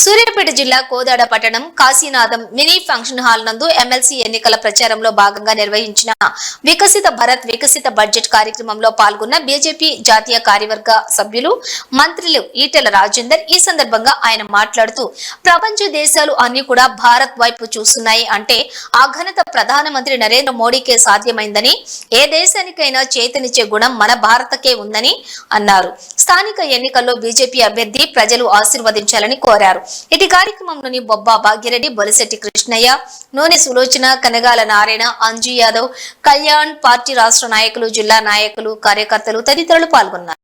సూర్యాపేట జిల్లా కోదాడ పట్టణం Kasinatham mini function hall నందు ఎమ్మెల్సీ ఎన్నికల ప్రచారంలో భాగంగా నిర్వహించిన వికసిత భారత్ వికసిత బడ్జెట్ కార్యక్రమంలో పాల్గొన్న బీజేపీ జాతీయ కార్యవర్గ సభ్యులు మంత్రులు ఈటెల రాజేందర్ ఈ సందర్భంగా ఆయన మాట్లాడుతూ ప్రపంచ దేశాలు అన్ని కూడా భారత్ వైపు చూస్తున్నాయి అంటే ఆ ఘనత ప్రధానమంత్రి నరేంద్ర మోడీకే సాధ్యమైందని ఏ దేశానికైనా చేతనిచ్చే గుణం మన భారతకే ఉందని అన్నారు. స్థానిక ఎన్నికల్లో బీజేపీ అభ్యర్థి ప్రజలు ఆశీర్వదించాలని కోరారు. ఇటు కార్యక్రమంలోని బొబ్బా భాగ్యరెడ్డి బొలిశెట్టి కృష్ణయ్య నూనె సులోచన కనగాల నారాయణ అంజు యాదవ్ కళ్యాణ్ పార్టీ రాష్ట్ర నాయకులు జిల్లా నాయకులు కార్యకర్తలు తదితరులు పాల్గొన్నారు.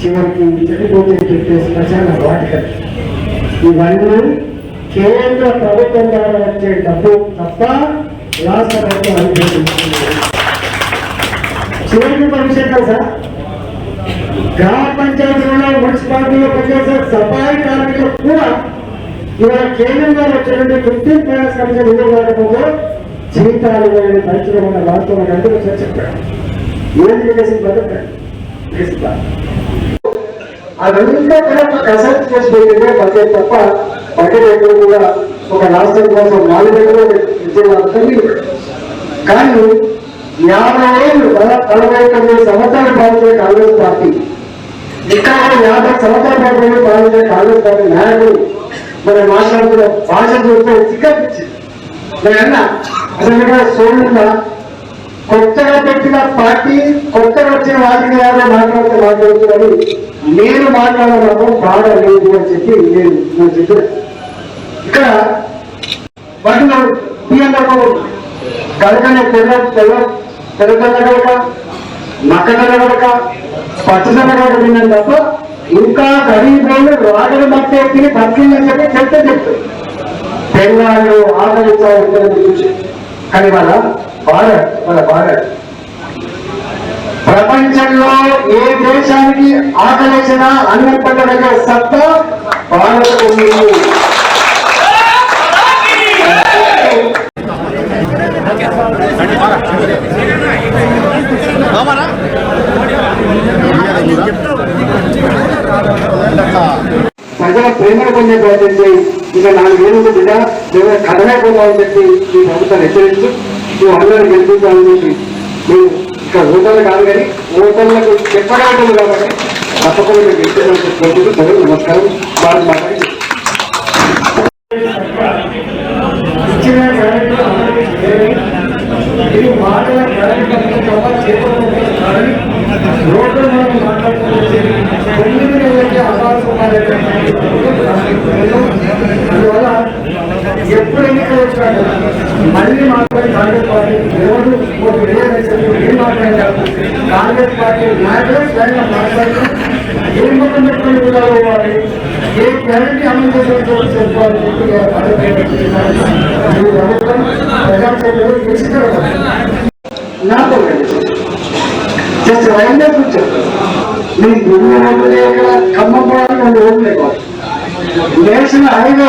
చివరికి చెడిపోతే శ్మశాన వాటికలు. ఇవన్నీ కేంద్ర ప్రభుత్వం ద్వారా వచ్చే డబ్బు తప్ప రాష్ట్ర ప్రభుత్వం అనుభవిస్తుంది చివరికి భవిష్యత్ సార్? గ్రామ పంచాయతీలో మున్సిపాలిటీలో పనిచేసే సఫాయి కార్మికులు కూడా ఇవాళ కేంద్రం ద్వారా వచ్చినటువంటి ఫిఫ్టీన్ ఫైనాన్స్ కమిషన్ ఎదురు రాకపోతే జీవితాలు లేని పరిచయం ఉన్న వాస్తవం అంటే అందరూ చెప్పారు ఏది వికసి అదంతా కూడా ఒక కసరత్తు చేసి పెట్టిందే బడ్జెట్ తప్ప బడ్జెట్ ఎక్కడ కూడా ఒక రాష్ట్రం కోసం నాలుగు విజయవాడని కానీ యాభై ఏళ్ళు నలభై తొమ్మిది సంవత్సరాలు పాలించే కాంగ్రెస్ పార్టీ ఇక్కడ యాభై సంవత్సరాల పాటు పాలించే కాంగ్రెస్ పార్టీ నాయకులు మరి మాట్లాడుతున్న భాష చూస్తే చిక్కపించింది నేను అన్నా అసలు కొత్తగా పెట్టిన పార్టీ కొత్తగా వచ్చిన వాటికి ఎవరో మాట్లాడితే మాట్లాడుతున్నారని నేను మాట్లాడడం బాగా లేదు అని చెప్పి నేను నేను చెప్పిన ఇక్కడ వాటిలో బియ్యంలో కలకనే తెల్ల తెల్ల తెల్లదన్న కనుక నక్కదన్న కనుక పచ్చదన్న తిన్నాను తప్ప ఇంకా గరీబోళ్ళు రాగడి మట్టి ఎక్కి బతికిందని చెప్పి చెప్తే చెప్తారు తెలంగాణలో ఆదరించాలని చూసి. కానీ వాళ్ళ భారత్ మన భారత్ ప్రపంచంలో ఏ దేశానికి ఆకలేసినా అన్నం పండుగ సత్తా భారత్ ఉంది ప్రజల ప్రేమను పొందే ప్రయత్నం ఇక నాలుగేళ్ళు బిడ్డ. లేదా కథమైపోతామని చెప్పి ఈ ప్రభుత్వాన్ని హెచ్చరించు నువ్వు అందరూ గెలిపించాలని చెప్పి మేము ఇక్కడ ఓటర్లు కాదు కానీ ఓటర్లకు చెప్పగలదు కాబట్టి తప్పకుండా మీరు గెలిపించాలని చెప్పి నమస్కారం. భారత్ మాట్లాడి ఎన్నికలు వచ్చినాడు మళ్ళీ మాట్లాడి కాంగ్రెస్ పార్టీ ఎవరు ఒక వేయలేదు ఏం మాట్లాడారు కాంగ్రెస్ పార్టీ నాయకులు స్వయంగా మాట్లాడి ఏం మొత్తం పెట్టుకుని కూడా పోవాలి ఏ గ్యారంటీ అమలు చేసినట్టు చెప్పాలి ప్రభుత్వం ప్రజాసేవలు తీసుకురావాలి నాకు జస్ట్ రైల్వే కూర్చోండి మీ గురువు ఓట్లు ఎక్కడ ఖమ్మం పోవడానికి రెండు ఓట్లు లేకపోతే నేషనల్ హైవే